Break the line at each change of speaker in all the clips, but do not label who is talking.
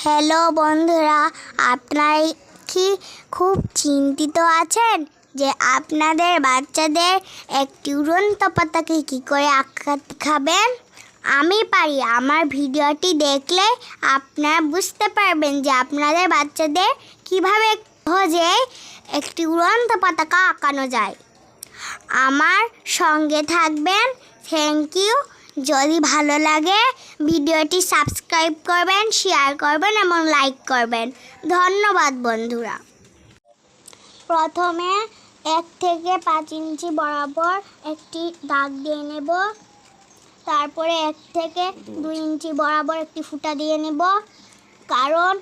Hello বন্ধুরা আপনারা কি খুব চিন্তিত আছেন যে আপনাদের বাচ্চাদের একটি উড়ন্ত পাতাকে কী করে আঁকাতে খাবেন? আমি পারি, আমার ভিডিওটি দেখলে আপনারা বুঝতে পারবেন যে আপনাদের বাচ্চাদের কীভাবে সহজে একটি উড়ন্ত পতাকা আঁকানো যায়। আমার সঙ্গে থাকবেন থ্যাংক ইউ যদি ভালো লাগে, ভিডিওটি সাবস্ক্রাইব করবেন, শেয়ার করবেন এবং লাইক করবেন। ধন্যবাদ, বন্ধুরা। প্রথমে এক থেকে পাঁচ ইঞ্চি বরাবর একটি দাগ দিয়ে নেব। তারপরে এক থেকে দুই ইঞ্চি বরাবর একটি ফুটা দিয়ে নেব। কারণ,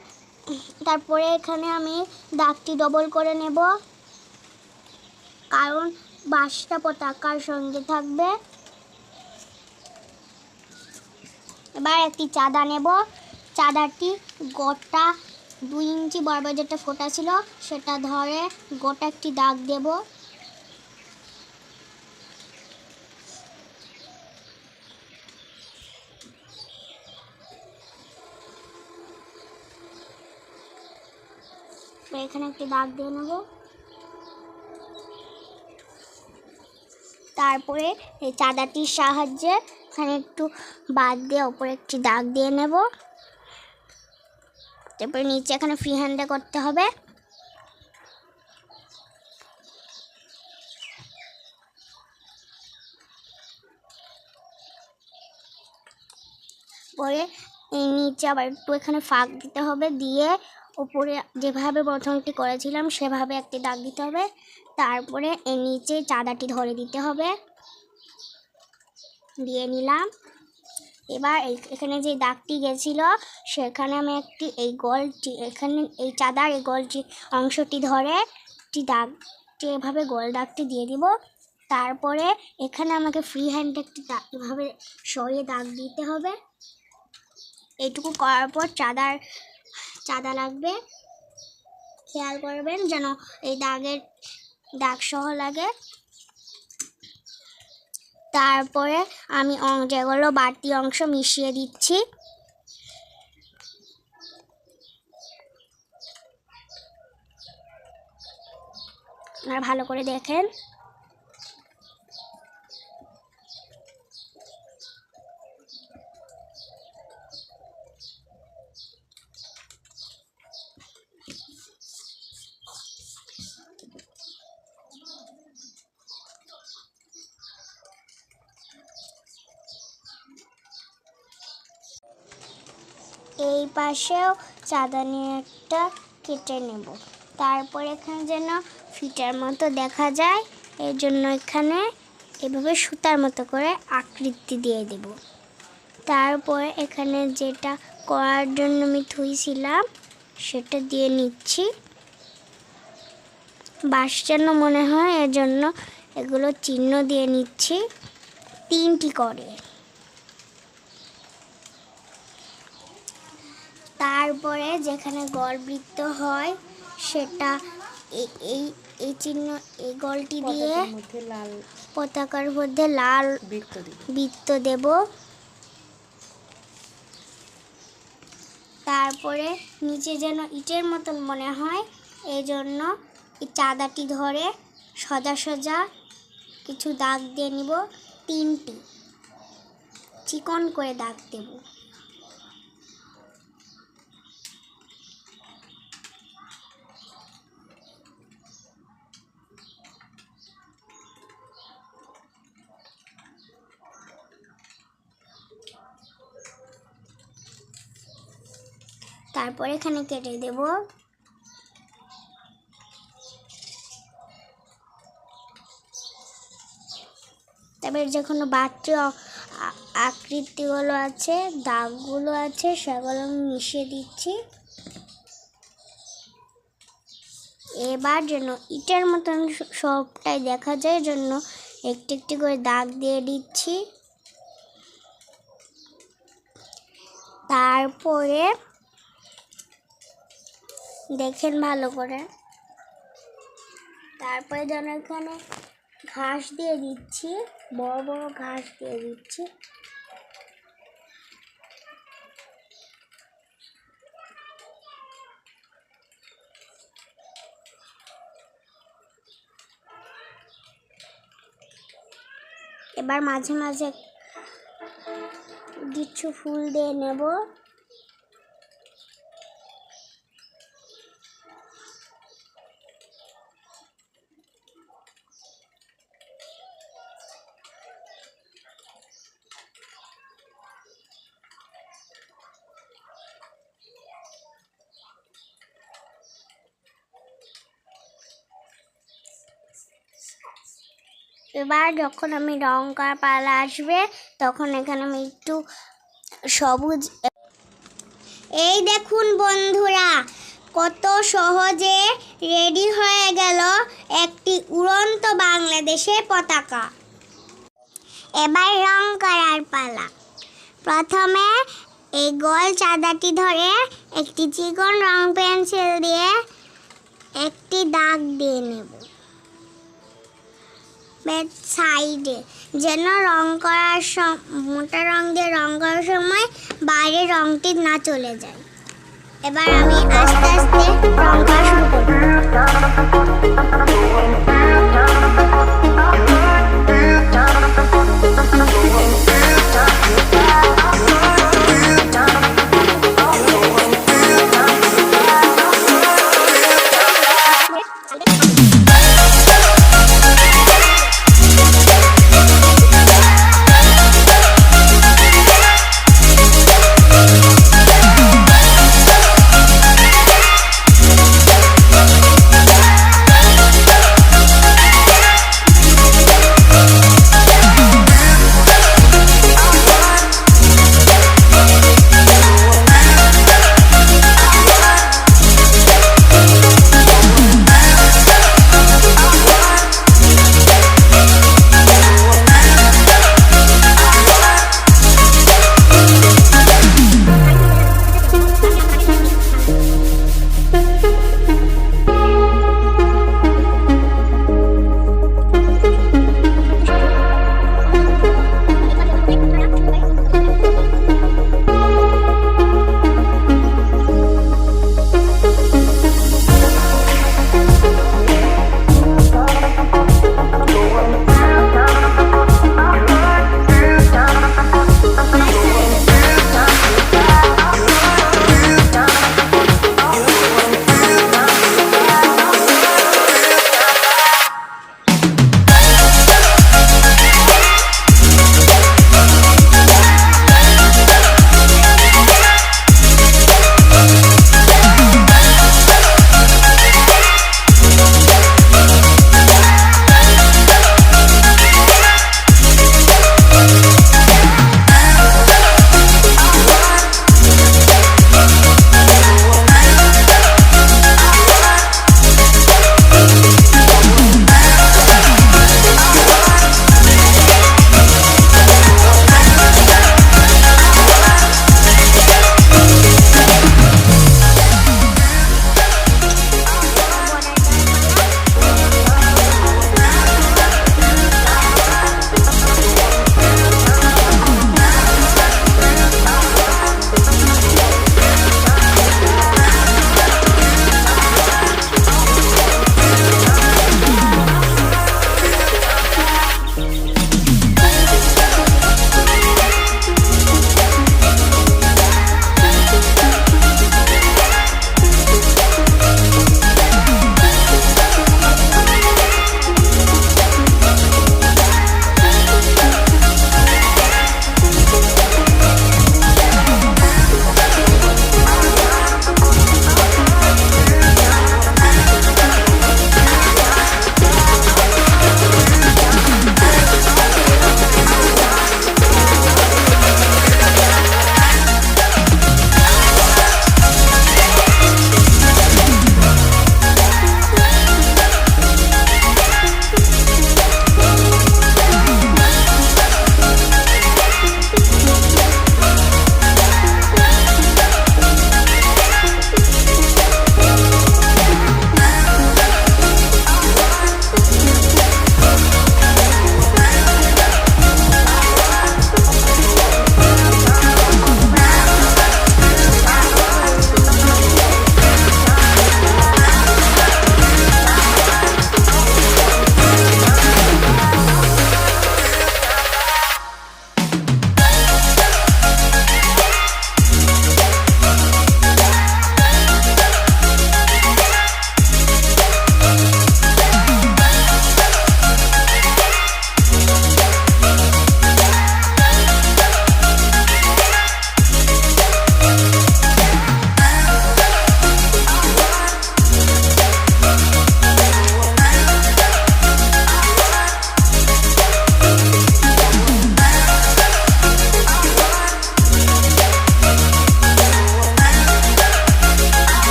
তারপরে এখানে আমি দাগটি ডবল করে নেব। কারণ বাঁশটা পতাকার সঙ্গে থাকবে। এবার একটি চাঁদা নেব। চাঁদাটি গোটা দুই ইঞ্চি বরাবর যেটা ফোটা ছিল, সেটা ধরে গোটা একটি দাগ দেব। এখানে একটি দাগ দিয়ে নেব। তারপরে এই চাঁদাটির সাহায্যে এখানে একটু বাদ দিয়ে ওপরে একটি দাগ দিয়ে নেব। তারপরে নিচে এখানে ফ্রি হ্যান্ডে করতে হবে। পরে নিচে আবার একটু এখানে ফাঁক দিতে হবে দিয়ে ওপরে যেভাবে প্রথমটি করেছিলাম সেভাবে একটি দাগ দিতে হবে। তারপরে নিচে চাঁদাটি ধরে দিতে হবে। দিয়ে নিলাম। এবার এখানে যে দাগটি গেছিল, সেখানে আমি একটি এই গোলটি, এখানে এই চাঁদার এই গোলটি, অংশটি ধরে একটি দাগ এভাবে গোল দাগটি দিয়ে দিব। তারপরে এখানে আমাকে ফ্রি হ্যান্ড একটি দাগ, এভাবে সরিয়ে দাগ দিতে হবে। এইটুকু করার পর চাঁদার, চাঁদা লাগবে। খেয়াল করবেন যেন এই দাগের দাগ সহ লাগে। তারপরে আমি যেগুলো বাড়তি অংশ মিশিয়ে দিচ্ছি। আর ভালো করে দেখেন। এই পাশেও চাঁদানি একটা কেটে নেব। তারপর এখানে যেন ফিটার মতো দেখা যায় এর জন্য এখানে এভাবে সুতার মতো করে আকৃতি দিয়ে দেব। তারপর এখানে যেটা করার জন্য আমি থুইছিলাম সেটা দিয়ে নিচ্ছি। বাঁশ যেন মনে হয় এর জন্য এগুলো চিহ্ন দিয়ে নিচ্ছি তিনটি করে। তারপরে যেখানে গড়বৃত্ত হয় সেটা এই এই চিহ্ন এই গলটি দিয়ে
লাল
পতাকার মধ্যে লাল
বৃত্ত
বৃত্ত দেব। তারপরে নিচে যেন ইটের মতন মনে হয় এই জন্য এই চাঁদাটি ধরে সোজা সজা কিছু দাগ দিয়ে নিব তিনটি। চিকন করে দাগ দেব। তারপরে এখানে কেটে দেব। তারপরে যে কোনো বাড়তি আকৃতিগুলো আছে, দাগগুলো আছে, সেগুলো আমি মিশিয়ে দিচ্ছি। এবার যেন ইটার মতন সবটাই দেখা যায় জন্য একটি একটি করে দাগ দিয়ে দিচ্ছি। তারপরে দেখেন ভালো করে। তারপরে যেন এখানে ঘাস দিয়ে দিচ্ছি, বড় বড় ঘাস দিয়ে দিচ্ছি। এবার মাঝে মাঝে কিছু ফুল দিয়ে নেব। এবার যখন আমি রং করা পালা আসবে, তখন এখানে আমি একটু সবুজ এই দেখুন বন্ধুরা, কত সহজে রেডি হয়ে গেল একটি উড়ন্ত বাংলাদেশের পতাকা। এবার রং করার পালা। প্রথমে এই গোল চাঁদাটি ধরে একটি চিকন রং পেন্সিল দিয়ে একটি দাগ দিয়ে নেব। বেড সাইডে। যেন রং করার মোটা রং দিয়ে রং করার সময় বাইরে রংটি না চলে যায়। এবার আমি আস্তে আস্তে রং করা শুরু করব।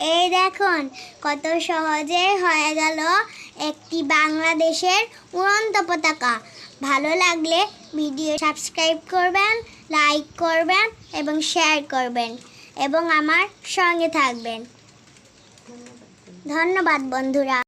এই দেখুন, কত সহজে হয়ে গেল একটি বাংলাদেশের উড়ন্ত পতাকা। ভালো লাগলে ভিডিও সাবস্ক্রাইব করবেন, লাইক করবেন এবং শেয়ার করবেন এবং আমার সঙ্গে থাকবেন। ধন্যবাদ বন্ধুরা।